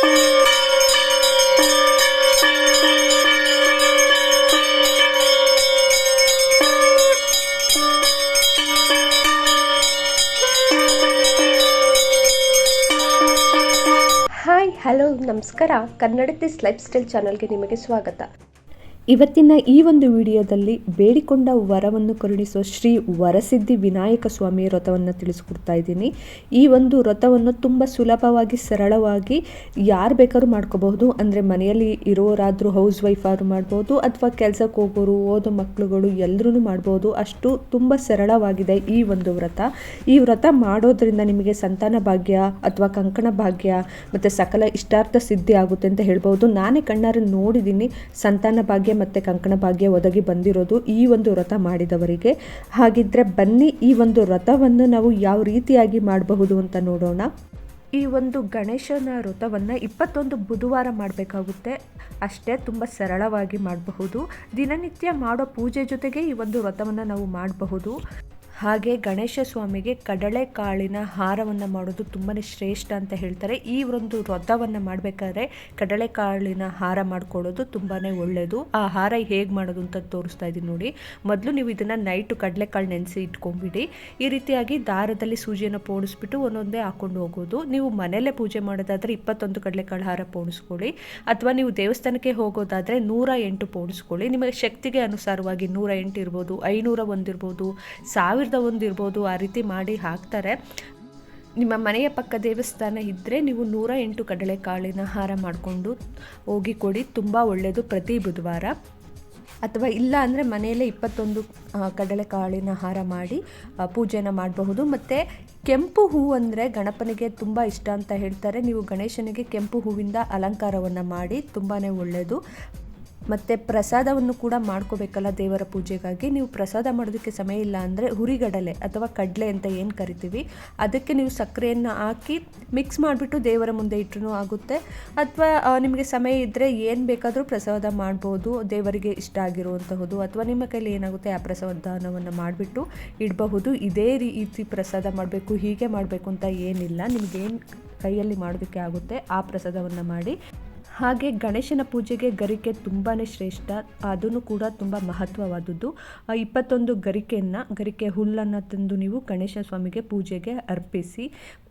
Hi hello ನಮಸ್ಕಾರ. ಕನ್ನಡದ life style ಚಾನಲ್ಗೆ ನಿಮಗೆ ಸ್ವಾಗತ. ಇವತ್ತಿನ ಈ ಒಂದು ವಿಡಿಯೋದಲ್ಲಿ ಬೇಡಿಕೊಂಡ ವರವನ್ನು ಕರುಣಿಸುವ ಶ್ರೀ ವರಸಿದ್ಧಿ ವಿನಾಯಕ ಸ್ವಾಮಿ ವ್ರತವನ್ನು ತಿಳಿಸ್ಕೊಡ್ತಾ ಇದ್ದೀನಿ. ಈ ಒಂದು ವ್ರತವನ್ನು ತುಂಬ ಸುಲಭವಾಗಿ, ಸರಳವಾಗಿ ಯಾರು ಬೇಕಾದ್ರೂ ಮಾಡ್ಕೋಬಹುದು. ಅಂದರೆ ಮನೆಯಲ್ಲಿ ಇರೋರಾದರೂ ಹೌಸ್ ವೈಫ್ ಆದರೂ ಮಾಡ್ಬೋದು, ಅಥವಾ ಕೆಲಸಕ್ಕೆ ಹೋಗೋರು, ಓದೋ ಮಕ್ಕಳುಗಳು ಎಲ್ಲರೂ ಮಾಡ್ಬೋದು. ಅಷ್ಟು ತುಂಬ ಸರಳವಾಗಿದೆ ಈ ಒಂದು ವ್ರತ. ಈ ವ್ರತ ಮಾಡೋದ್ರಿಂದ ನಿಮಗೆ ಸಂತಾನ ಭಾಗ್ಯ ಅಥವಾ ಕಂಕಣ ಭಾಗ್ಯ ಮತ್ತು ಸಕಲ ಇಷ್ಟಾರ್ಥ ಸಿದ್ಧಿ ಆಗುತ್ತೆ ಅಂತ ಹೇಳ್ಬೋದು ನಾನೇ ಕಣ್ಣಾರೆ ನೋಡಿದ್ದೀನಿ. ಸಂತಾನ ಭಾಗ್ಯ ಮತ್ತು ಕಂಕಣ ಭಾಗ್ಯ ಒದಗಿ ಬಂದಿರೋದು ಈ ಒಂದು ವ್ರತ ಮಾಡಿದವರಿಗೆ. ಹಾಗಿದ್ರೆ ಬನ್ನಿ ಈ ಒಂದು ವ್ರತವನ್ನು ನಾವು ಯಾವ ರೀತಿಯಾಗಿ ಮಾಡಬಹುದು ಅಂತ ನೋಡೋಣ. ಈ ಒಂದು ಗಣೇಶನ ವ್ರತವನ್ನು ಇಪ್ಪತ್ತೊಂದು ಬುಧವಾರ ಮಾಡಬೇಕಾಗುತ್ತೆ. ಅಷ್ಟೇ ತುಂಬ ಸರಳವಾಗಿ ಮಾಡಬಹುದು. ದಿನನಿತ್ಯ ಮಾಡೋ ಪೂಜೆ ಜೊತೆಗೆ ಈ ಒಂದು ವ್ರತವನ್ನು ನಾವು ಮಾಡಬಹುದು. ಹಾಗೆ ಗಣೇಶ ಸ್ವಾಮಿಗೆ ಕಡಲೆಕಾಳಿನ ಹಾರವನ್ನು ಮಾಡೋದು ತುಂಬಾ ಶ್ರೇಷ್ಠ ಅಂತ ಹೇಳ್ತಾರೆ. ಈ ಒಂದು ವ್ರತವನ್ನು ಮಾಡಬೇಕಾದ್ರೆ ಕಡಲೆಕಾಳಿನ ಹಾರ ಮಾಡ್ಕೊಳ್ಳೋದು ತುಂಬಾ ಒಳ್ಳೆಯದು ಆ ಹಾರ ಹೇಗೆ ಮಾಡೋದು ಅಂತ ತೋರಿಸ್ತಾ ಇದ್ದೀನಿ ನೋಡಿ. ಮೊದಲು ನೀವು ಇದನ್ನು ನೈಟು ಕಡಲೆಕಾಳು ನೆನೆಸಿ ಇಟ್ಕೊಂಡ್ಬಿಡಿ. ಈ ರೀತಿಯಾಗಿ ದಾರದಲ್ಲಿ ಸೂಜಿಯನ್ನು ಪೋಣಿಸ್ಬಿಟ್ಟು ಒಂದೊಂದೇ ಹಾಕೊಂಡು ಹೋಗೋದು. ನೀವು ಮನೆಯಲ್ಲೇ ಪೂಜೆ ಮಾಡೋದಾದರೆ ಇಪ್ಪತ್ತೊಂದು ಕಡಲೆಕಾಳು ಹಾರ ಪೋಣಿಸ್ಕೊಳ್ಳಿ. ಅಥವಾ ನೀವು ದೇವಸ್ಥಾನಕ್ಕೆ ಹೋಗೋದಾದರೆ ನೂರ ಎಂಟು ಪೋಣಿಸ್ಕೊಳ್ಳಿ. ನಿಮಗೆ ಶಕ್ತಿಗೆ ಅನುಸಾರವಾಗಿ ನೂರ ಎಂಟು ಇರ್ಬೋದು, ಐನೂರ ಒಂದಿರ್ಬೋದು ಸಾವಿರದ ಒಂದು ಇರ್ಬೋದು, ಆ ರೀತಿ ಮಾಡಿ ಹಾಕ್ತಾರೆ. ನಿಮ್ಮ ಮನೆಯ ಪಕ್ಕ ದೇವಸ್ಥಾನ ಇದ್ದರೆ ನೀವು ನೂರ ಎಂಟು ಕಡಲೆಕಾಳಿನ ಹಾರ ಮಾಡಿಕೊಂಡು ಹೋಗಿ ಕೊಡಿ. ತುಂಬ ಒಳ್ಳೆಯದು ಪ್ರತಿ ಬುಧವಾರ. ಅಥವಾ ಇಲ್ಲ ಅಂದರೆ ಮನೆಯಲ್ಲೇ ಇಪ್ಪತ್ತೊಂದು ಕಡಲೆಕಾಳಿನ ಹಾರ ಮಾಡಿ ಪೂಜೆನ ಮಾಡಬಹುದು. ಮತ್ತು ಕೆಂಪು ಹೂವು ಅಂದರೆ ಗಣಪನಿಗೆ ತುಂಬ ಇಷ್ಟ ಅಂತ ಹೇಳ್ತಾರೆ. ನೀವು ಗಣೇಶನಿಗೆ ಕೆಂಪು ಹೂವಿಂದ ಅಲಂಕಾರವನ್ನು ಮಾಡಿ ತುಂಬಾ ಒಳ್ಳೆಯದು ಮತ್ತು ಪ್ರಸಾದವನ್ನು ಕೂಡ ಮಾಡ್ಕೋಬೇಕಲ್ಲ ದೇವರ ಪೂಜೆಗಾಗಿ. ನೀವು ಪ್ರಸಾದ ಮಾಡೋದಕ್ಕೆ ಸಮಯ ಇಲ್ಲ ಅಂದರೆ ಹುರಿಗಡಲೆ ಅಥವಾ ಕಡಲೆ ಅಂತ ಏನು ಕರಿತೀವಿ, ಅದಕ್ಕೆ ನೀವು ಸಕ್ಕರೆಯನ್ನು ಹಾಕಿ ಮಿಕ್ಸ್ ಮಾಡಿಬಿಟ್ಟು ದೇವರ ಮುಂದೆ ಇಟ್ಟರೂ ಆಗುತ್ತೆ. ಅಥವಾ ನಿಮಗೆ ಸಮಯ ಇದ್ದರೆ ಏನು ಬೇಕಾದರೂ ಪ್ರಸಾದ ಮಾಡ್ಬೋದು, ದೇವರಿಗೆ ಇಷ್ಟ ಆಗಿರುವಂತಹದ್ದು ಅಥವಾ ನಿಮ್ಮ ಕೈಲಿ ಏನಾಗುತ್ತೆ, ಆ ಪ್ರಸಾದನವನ್ನು ಮಾಡಿಬಿಟ್ಟು ಇಡಬಹುದು. ಇದೇ ರೀತಿ ಪ್ರಸಾದ ಮಾಡಬೇಕು, ಹೀಗೆ ಮಾಡಬೇಕು ಅಂತ ಏನಿಲ್ಲ. ನಿಮಗೇನು ಕೈಯಲ್ಲಿ ಮಾಡೋದಕ್ಕೆ ಆಗುತ್ತೆ, ಆ ಪ್ರಸಾದವನ್ನು ಮಾಡಿ ಹಾಗೆ ಗಣೇಶನ ಪೂಜೆಗೆ ಗರಿಕೆ ತುಂಬಾ ಶ್ರೇಷ್ಠ. ಅದನ್ನು ಕೂಡ ತುಂಬ ಮಹತ್ವವಾದದ್ದು. ಇಪ್ಪತ್ತೊಂದು ಗರಿಕೆಯನ್ನು, ಗರಿಕೆ ಹುಲ್ಲನ್ನು ತಂದು ನೀವು ಗಣೇಶ ಸ್ವಾಮಿಗೆ ಪೂಜೆಗೆ ಅರ್ಪಿಸಿ,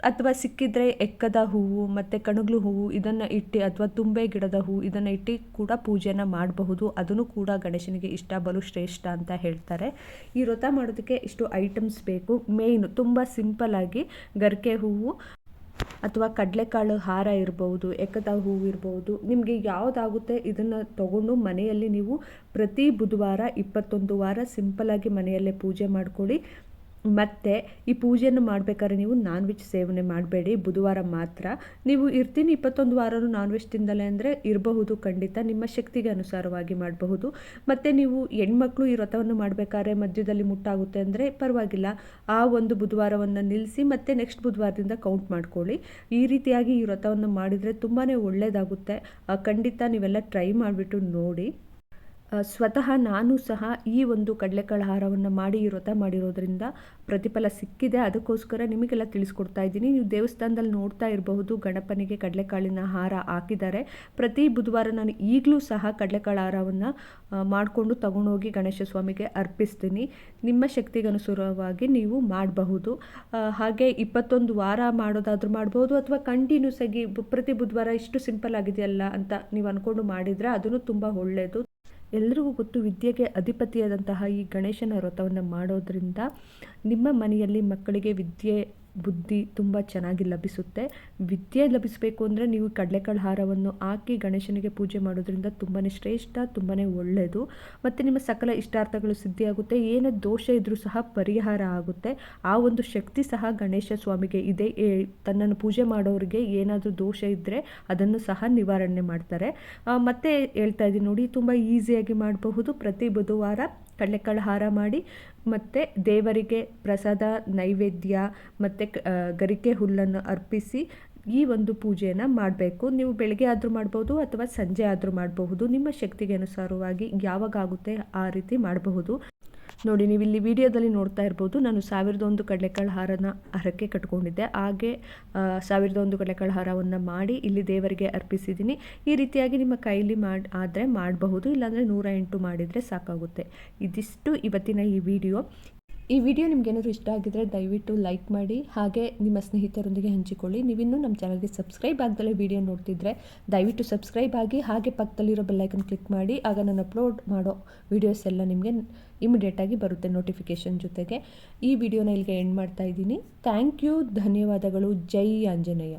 ಅಥವಾ ಸಿಕ್ಕಿದ್ರೆ ಎಕ್ಕದ ಹೂವು, ಮತ್ತು ಕಣಗ್ಲು ಹೂವು ಇದನ್ನು ಇಟ್ಟು, ಅಥವಾ ತುಂಬೆ ಗಿಡದ ಹೂವು ಇದನ್ನು ಇಟ್ಟು ಕೂಡ ಪೂಜೆನ ಮಾಡಬಹುದು. ಅದನ್ನು ಕೂಡ ಗಣೇಶನಿಗೆ ಇಷ್ಟ ಬಲು ಶ್ರೇಷ್ಠ ಅಂತ ಹೇಳ್ತಾರೆ. ಈ ವ್ರತ ಮಾಡೋದಕ್ಕೆ ಇಷ್ಟು ಐಟಮ್ಸ್ ಬೇಕು. ಮೇಯ್ನು ತುಂಬ ಆಗಿ ಗರಿಕೆ ಹೂವು ಅಥವಾ ಕಡಲೆಕಾಳು ಹಾರ ಇರ್ಬೋದು ಎಕ್ಕದ ಹೂವು ಇರ್ಬೋದು, ನಿಮಗೆ ಯಾವುದಾಗುತ್ತೆ ಇದನ್ನು ತಗೊಂಡು ಮನೆಯಲ್ಲಿ ನೀವು ಪ್ರತಿ ಬುಧವಾರ ಇಪ್ಪತ್ತೊಂದು ವಾರ ಸಿಂಪಲ್ಲಾಗಿ ಮನೆಯಲ್ಲೇ ಪೂಜೆ ಮಾಡ್ಕೊಳ್ಳಿ. ಮತ್ತು ಈ ಪೂಜೆಯನ್ನು ಮಾಡಬೇಕಾದ್ರೆ ನೀವು ನಾನ್ ವೆಜ್ ಸೇವನೆ ಮಾಡಬೇಡಿ. ಬುಧವಾರ ಮಾತ್ರ. ನೀವು ಇರ್ತೀನಿ ಇಪ್ಪತ್ತೊಂದು ವಾರನೂ ನಾನ್ ವೆಜ್ ತಿಂದಲೇ ಅಂದರೆ ಇರಬಹುದು, ಖಂಡಿತ. ನಿಮ್ಮ ಶಕ್ತಿಗೆ ಅನುಸಾರವಾಗಿ ಮಾಡಬಹುದು. ಮತ್ತು ನೀವು ಹೆಣ್ಮಕ್ಳು ಈ ವ್ರತವನ್ನು ಮಾಡಬೇಕಾದ್ರೆ ಮಧ್ಯದಲ್ಲಿ ಮುಟ್ಟಾಗುತ್ತೆ ಅಂದರೆ ಪರವಾಗಿಲ್ಲ. ಆ ಒಂದು ಬುಧವಾರವನ್ನು ನಿಲ್ಲಿಸಿ ಮತ್ತು ನೆಕ್ಸ್ಟ್ ಬುಧವಾರದಿಂದ ಕೌಂಟ್ ಮಾಡ್ಕೊಳ್ಳಿ. ಈ ರೀತಿಯಾಗಿ ಈ ವ್ರತವನ್ನು ಮಾಡಿದರೆ ತುಂಬಾ ಒಳ್ಳೆಯದಾಗುತ್ತೆ ಖಂಡಿತ ನೀವೆಲ್ಲ ಟ್ರೈ ಮಾಡಿಬಿಟ್ಟು ನೋಡಿ. ಸ್ವತಃ ನಾನು ಸಹ ಈ ಒಂದು ಕಡಲೆಕಾಳು ಹಾರವನ್ನು ಮಾಡಿ ವ್ರತ ಮಾಡಿರೋದ್ರಿಂದ ಪ್ರತಿಫಲ ಸಿಕ್ಕಿದೆ. ಅದಕ್ಕೋಸ್ಕರ ನಿಮಗೆಲ್ಲ ತಿಳಿಸ್ಕೊಡ್ತಾ ಇದ್ದೀನಿ. ನೀವು ದೇವಸ್ಥಾನದಲ್ಲಿ ನೋಡ್ತಾ ಇರಬಹುದು, ಗಣಪನಿಗೆ ಕಡಲೆಕಾಳಿನ ಹಾರ ಹಾಕಿದ್ದಾರೆ. ಪ್ರತಿ ಬುಧವಾರ ನಾನು ಈಗಲೂ ಸಹ ಕಡಲೆಕಾಳು ಹಾರವನ್ನು ಮಾಡಿಕೊಂಡು ತಗೊಂಡೋಗಿ ಗಣೇಶ ಸ್ವಾಮಿಗೆ ಅರ್ಪಿಸ್ತೀನಿ. ನಿಮ್ಮ ಶಕ್ತಿಗನುಸಾರವಾಗಿ ನೀವು ಮಾಡಬಹುದು. ಹಾಗೆ ಇಪ್ಪತ್ತೊಂದು ವಾರ ಮಾಡೋದಾದರೂ ಮಾಡ್ಬೋದು ಅಥವಾ ಕಂಟಿನ್ಯೂಸ್ ಆಗಿ ಪ್ರತಿ ಬುಧವಾರ ಇಷ್ಟು ಸಿಂಪಲ್ ಆಗಿದೆಯಲ್ಲ ಅಂತ ನೀವು ಅಂದ್ಕೊಂಡು ಮಾಡಿದರೆ ಅದನ್ನು ತುಂಬ ಒಳ್ಳೆಯದು ಎಲ್ರಿಗೂ ಗೊತ್ತು ವಿದ್ಯೆಗೆ ಅಧಿಪತಿಯಾದಂತಹ ಈ ಗಣೇಶನ ವ್ರತವನ್ನು ಮಾಡೋದ್ರಿಂದ ನಿಮ್ಮ ಮನೆಯಲ್ಲಿ ಮಕ್ಕಳಿಗೆ ವಿದ್ಯೆ ಬುದ್ಧಿ ತುಂಬ ಚೆನ್ನಾಗಿ ಲಭಿಸುತ್ತೆ. ವಿದ್ಯೆ ಲಭಿಸಬೇಕು ಅಂದರೆ ನೀವು ಕಡಲೆಕಾಳು ಹಾರವನ್ನು ಹಾಕಿ ಗಣೇಶನಿಗೆ ಪೂಜೆ ಮಾಡೋದ್ರಿಂದ ತುಂಬಾ ಶ್ರೇಷ್ಠ ತುಂಬಾ ಒಳ್ಳೆಯದು. ಮತ್ತು ನಿಮ್ಮ ಸಕಲ ಇಷ್ಟಾರ್ಥಗಳು ಸಿದ್ಧಿಯಾಗುತ್ತೆ. ಏನೇ ದೋಷ ಇದ್ದರೂ ಸಹ ಪರಿಹಾರ ಆಗುತ್ತೆ. ಆ ಒಂದು ಶಕ್ತಿ ಸಹ ಗಣೇಶ ಸ್ವಾಮಿಗೆ ಇದೆ. ತನ್ನನ್ನು ಪೂಜೆ ಮಾಡೋರಿಗೆ ಏನಾದರೂ ದೋಷ ಇದ್ದರೆ ಅದನ್ನು ಸಹ ನಿವಾರಣೆ ಮಾಡ್ತಾರೆ. ಮತ್ತೆ ಹೇಳ್ತಾ ಇದ್ದೀನಿ ನೋಡಿ, ತುಂಬ ಈಸಿಯಾಗಿ ಮಾಡಬಹುದು. ಪ್ರತಿ ಬುಧವಾರ ಕಡಲೆಕಾಳು ಹಾರ ಮಾಡಿ ಮತ್ತು ದೇವರಿಗೆ ಪ್ರಸಾದ, ನೈವೇದ್ಯ ಮತ್ತು ಗರಿಕೆ ಹುಲ್ಲನ್ನು ಅರ್ಪಿಸಿ ಈ ಒಂದು ಪೂಜೆಯನ್ನು ಮಾಡಬೇಕು. ನೀವು ಬೆಳಗ್ಗೆ ಆದರೂ ಮಾಡ್ಬೋದು ಅಥವಾ ಸಂಜೆ ಆದರೂ ಮಾಡಬಹುದು. ನಿಮ್ಮ ಶಕ್ತಿಗೆ ಅನುಸಾರವಾಗಿ ಯಾವಾಗ ಆಗುತ್ತೆ ಆ ರೀತಿ ಮಾಡಬಹುದು. ನೋಡಿ, ನೀವು ಇಲ್ಲಿ ವಿಡಿಯೋದಲ್ಲಿ ನೋಡ್ತಾ ಇರ್ಬೋದು, ನಾನು ಸಾವಿರದ ಒಂದು ಕಡಲೆಕಾಳು ಹಾರನ ಹರಕ್ಕೆ ಕಟ್ಕೊಂಡಿದ್ದೆ. ಹಾಗೆ ಸಾವಿರದ ಒಂದು ಕಡಲೆಕಾಳು ಹಾರವನ್ನು ಮಾಡಿ ಇಲ್ಲಿ ದೇವರಿಗೆ ಅರ್ಪಿಸಿದ್ದೀನಿ. ಈ ರೀತಿಯಾಗಿ ನಿಮ್ಮ ಕೈಲಿ ಮಾಡಿ, ಆದರೆ ಮಾಡಬಹುದು, ಇಲ್ಲಾಂದರೆ ನೂರ ಎಂಟು ಮಾಡಿದರೆ ಸಾಕಾಗುತ್ತೆ. ಇದಿಷ್ಟು ಇವತ್ತಿನ ಈ ವಿಡಿಯೋ. ಈ ವಿಡಿಯೋ ನಿಮ್ಗೇನಾದರೂ ಇಷ್ಟ ಆಗಿದ್ರೆ ದಯವಿಟ್ಟು ಲೈಕ್ ಮಾಡಿ, ಹಾಗೆ ನಿಮ್ಮ ಸ್ನೇಹಿತರೊಂದಿಗೆ ಹಂಚಿಕೊಳ್ಳಿ. ನೀವಿನ್ನೂ ನಮ್ಮ ಚಾನಲ್ಗೆ ಸಬ್ಸ್ಕ್ರೈಬ್ ಆಗದಲ್ಲೇ ವಿಡಿಯೋ ನೋಡ್ತಿದ್ರೆ ದಯವಿಟ್ಟು ಸಬ್ಸ್ಕ್ರೈಬ್ ಆಗಿ, ಹಾಗೆ ಪಕ್ಕದಲ್ಲಿರೋ ಬೆಲ್ಲೈಕನ್ ಕ್ಲಿಕ್ ಮಾಡಿ, ಆಗ ನಾನು ಅಪ್ಲೋಡ್ ಮಾಡೋ ವಿಡಿಯೋಸ್ ಎಲ್ಲ ನಿಮಗೆ ಇಮಿಡಿಯೇಟಾಗಿ ಬರುತ್ತೆ ನೋಟಿಫಿಕೇಷನ್ ಜೊತೆಗೆ. ಈ ವಿಡಿಯೋನ ಇಲ್ಲಿಗೆ ಎಂಡ್ ಮಾಡ್ತಾ ಇದ್ದೀನಿ. ಥ್ಯಾಂಕ್ ಯು ಧನ್ಯವಾದಗಳು. ಜೈ ಆಂಜನೇಯ.